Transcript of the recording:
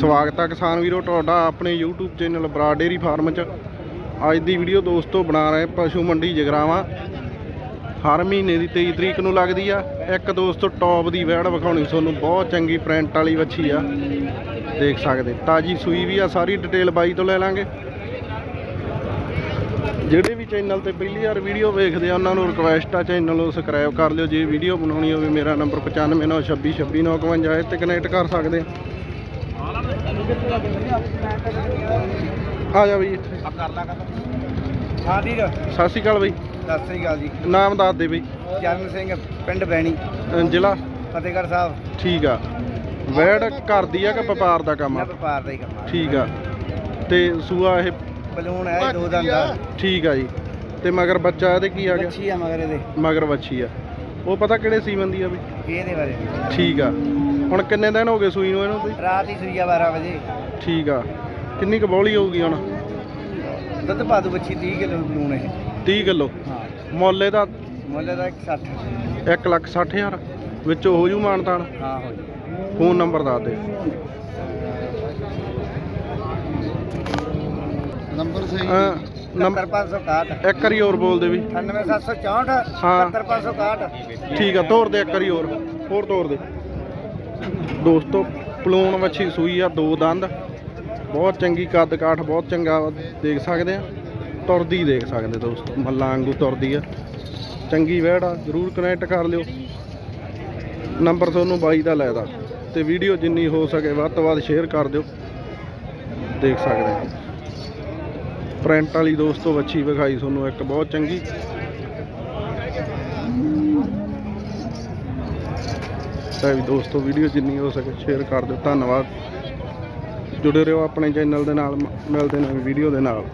ਸਵਾਗਤ ਹੈ ਕਿਸਾਨ ਵੀਰੋ, ਤੁਹਾਡਾ ਆਪਣੇ YouTube channel Brar dairy farm 'ਚ। ਅੱਜ ਦੀ ਵੀਡੀਓ ਦੋਸਤੋ ਬਣਾ ਰਹੇ ਪਸ਼ੂ ਮੰਡੀ ਜਗਰਾਵਾਂ। ਹਰ ਮਹੀਨੇ ਦੀ 23 ਤਰੀਕ ਨੂੰ ਲੱਗਦੀ ਆ। ਇੱਕ ਦੋਸਤੋ ਟੌਪ ਦੀ ਵੈੜ ਵਿਖਾਉਣੀ, ਤੁਹਾਨੂੰ ਬਹੁਤ ਚੰਗੀ ਪ੍ਰਿੰਟ ਵਾਲੀ ਵੱਛੀ ਆ। ਦੇਖ ਸਕਦੇ, ਤਾਜੀ ਸੂਈ ਵੀ ਆ, ਸਾਰੀ ਡਿਟੇਲ ਬਾਈ ਤੋਂ ਲੈ ਲਾਂਗੇ। ਜਿਹੜੇ ਵੀ ਚੈਨਲ ਤੇ ਪਹਿਲੀ ਵਾਰ ਵੀਡੀਓ ਵੇਖਦੇ ਆ, ਉਹਨਾਂ ਨੂੰ ਰਿਕਵੈਸਟ ਆ ਚੈਨਲ ਨੂੰ ਸਬਸਕ੍ਰਾਈਬ ਕਰ ਲਿਓ। ਜੇ ਵੀਡੀਓ ਬਣਾਉਣੀ ਹੋਵੇ, ਮੇਰਾ ਨੰਬਰ 9596262951 ਤੇ ਕਨੈਕਟ ਕਰ ਸਕਦੇ ਆ। ਆ ਜਾ ਬਈ ਇੱਥੇ। ਆ ਕਰ ਲਾ ਕਰ ਹਾਂ ਠੀਕ ਆ ਸਤਿ ਸ਼੍ਰੀ ਅਕਾਲ ਬਈ। ਸਤਿ ਸ੍ਰੀ ਅਕਾਲ ਜੀ। ਨਾਮ ਦੱਸ ਦੇ ਬਈ। ਚਰਨ ਸਿੰਘ ਪਿੰਡ ਬੈਣੀ। ਜ਼ਿਲ੍ਹਾ? ਫਤਿਹਗੜ੍ਹ ਸਾਹਿਬ। ਠੀਕ ਆ। ਵੈੜ ਘਰ ਦੀ ਆ ਕਿ ਵਪਾਰ ਦਾ ਕੰਮ ਮੈਂ ਆ ਵਪਾਰ ਦਾ ਹੀ ਕੰਮ ਆ। ਠੀਕ ਆ। ਤੇ ਸੂਆ ਇਹ ਬਲੂਨ ਹੈ ਦੋ ਦੰਦ ਦਾ। ਠੀਕ ਆ ਜੀ। ਤੇ ਮਗਰ ਬੱਚਾ ਇਹਦੇ ਕੀ ਆ ਗਿਆ? ਅੱਛੀ ਆ ਮਗਰ ਇਹਦੇ। ਮਗਰ ਵੱਛੀ ਆ। ਉਹ ਪਤਾ ਕਿਹੜੇ ਸੀਮਨ ਦੀ ਆ ਬਈ? ਇਹਦੇ ਬਾਰੇ। ਠੀਕ ਆ। ਹੁਣ ਕਿੰਨੇ ਦਿਨ ਹੋ ਗਏ ਸੂਈ ਨੂੰ ਇਹਨੂੰ ਬਈ ਰਾਤ ਹੀ ਸੂਈਆ 12 ਵਜੇ। ਠੀਕ ਆ। ਕਿੰਨੀ ਕੁ ਬੌਲੀ ਹੋਊਗੀ ਹੁਣ? ਦੁੱਧ ਪਾ ਦੂ ਬੱਚੀ 30 ਕਿਲੋ ਬਲੂਨ ਇਹ। 30 ਕਿਲੋ? ਹਾਂ। ਮੁੱਲ ਇਹਦਾ? ਮੁੱਲ ਦਾ 160 1 ਲੱਖ 60 ਹਜ਼ਾਰ। ਵਿੱਚੋਂ ਹੋ ਜੂ ਮਾਨਤਾਨ? ਹਾਂ ਹੋ ਜੀ। ਫੋਨ ਨੰਬਰ ਦੱਸ ਦੇ। ਨੰਬਰ ਅਹ, ਨੰਬਰ 7561 ਇੱਕ ਵਾਰੀ ਹੋਰ ਬੋਲ ਦੇ ਵੀ। 98764 ਹਾਂ। 77561 ਠੀਕ ਆ ਤੋਰ ਦੇ ਇੱਕ ਵਾਰੀ ਹੋਰ। ਹੋਰ ਤੋਰ ਦੇ। ਦੋਸਤੋ, ਪਲੂਣ ਵੱਛੀ ਸੂਈ ਆ, ਦੋ ਦੰਦ। ਬਹੁਤ ਚੰਗੀ ਕੱਦ ਕਾਠ, ਬਹੁਤ ਚੰਗਾ ਦੇਖ ਸਕਦੇ ਆ। ਤੁਰਦੀ ਦੇਖ ਸਕਦੇ ਦੋਸਤੋ, ਮੱਲਾਂ ਵਾਂਗੂ ਤੁਰਦੀ ਆ। ਚੰਗੀ ਵਹਿੜ ਆ, ਜਰੂਰ ਕਨੈਕਟ ਕਰ ਲਿਓ। ਨੰਬਰ ਤੁਹਾਨੂੰ ਬਾਈ ਦਾ ਲੈਦਾ ਤੇ ਵੀਡੀਓ ਜਿੰਨੀ ਹੋ ਸਕੇ ਵੱਧ ਤੋਂ ਵੱਧ ਸ਼ੇਅਰ ਕਰ ਦਿਓ। ਦੇਖ ਸਕਦੇ ਆ। ਪ੍ਰਿੰਟ ਵਾਲੀ ਦੋਸਤੋ, ਵੱਛੀ ਵਿਖਾਈ ਤੁਹਾਨੂੰ ਇੱਕ ਬਹੁਤ ਚੰਗੀ। ਤਾਂ ਵੀ ਦੋਸਤੋ ਵੀਡੀਓ ਜਿੰਨੀ ਹੋ ਸਕੇ ਸ਼ੇਅਰ ਕਰ ਦਿਓ। ਧੰਨਵਾਦ। ਜੁੜੇ ਰਹੋ ਆਪਣੇ ਚੈਨਲ ਦੇ ਨਾਲ, ਮ- ਮਿਲਦੇ ਨਵੀਂ ਵੀਡੀਓ ਦੇ ਨਾਲ।